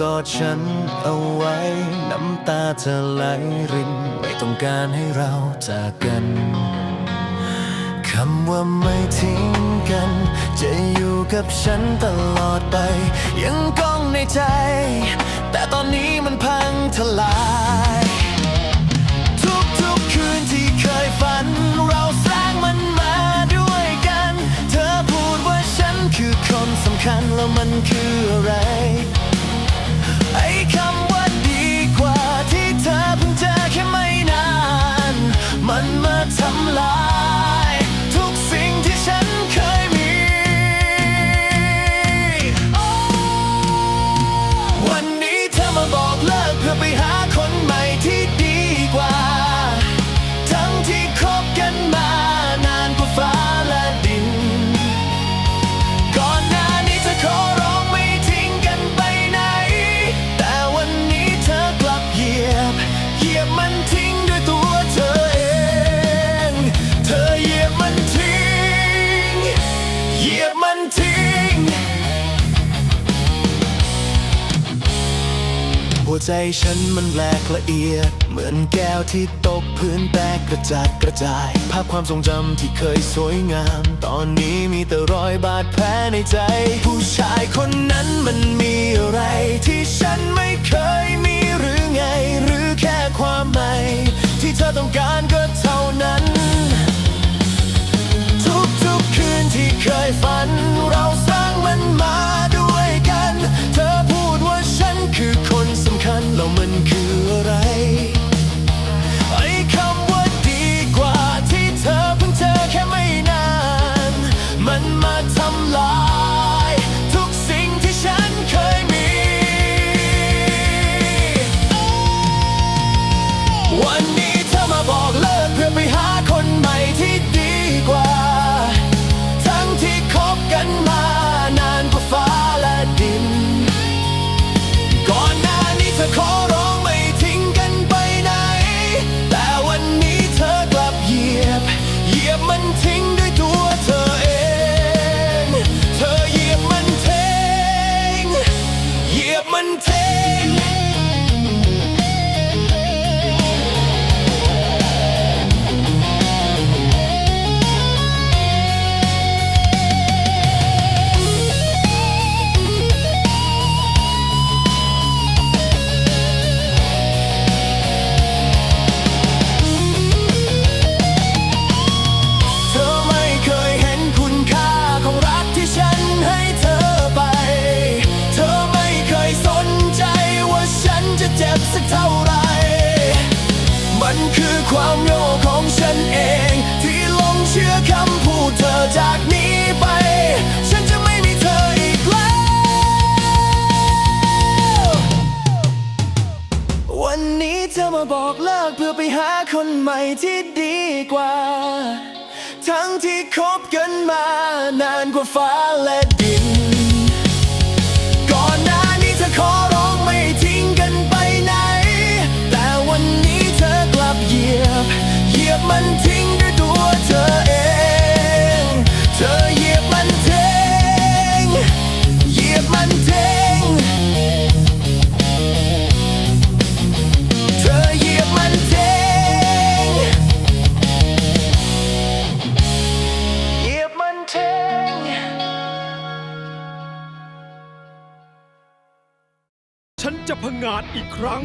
กอดฉันเอาไว้ น้ำตาจะไหลริน ไม่ต้องการให้เราจากกันคำว่าไม่ทิ้งกัน จะอยู่กับฉันตลอดไป ยังก้องในใจ แต่ตอนนี้มันพังทลาย ทุกๆคืนที่เคยฝัน เราสร้างมันมาด้วยกัน เธอพูดว่าฉันคือคนสำคัญแล้วมันคืออะไร ไอ้ ใจฉันมันแหลกละเอียด เหมือนแก้วที่ตกพื้นแตกกระจัดกระจาย ภาพความทรงจำที่เคยสวยงาม ตอนนี้มีแต่รอยบาดแผลในใจ ผู้ชายคนนั้นมันมีอะไรที่ฉันไม่เคยมีหรือไง หรือแค่ความ กเท่าไร มันคือความโง่ของฉันเอง ที่ลงเชื่อคำพูดเธอจากนี้ไป ฉันจะไม่มีเธออีกแล้ว วันนี้เธอมาบอกเลิกเพื่อไปหาคนใหม่ที่ดีกว่า ทั้งที่คบกันมานานกว่าฟ้าและดิน จะพังงาดอีกครั้ง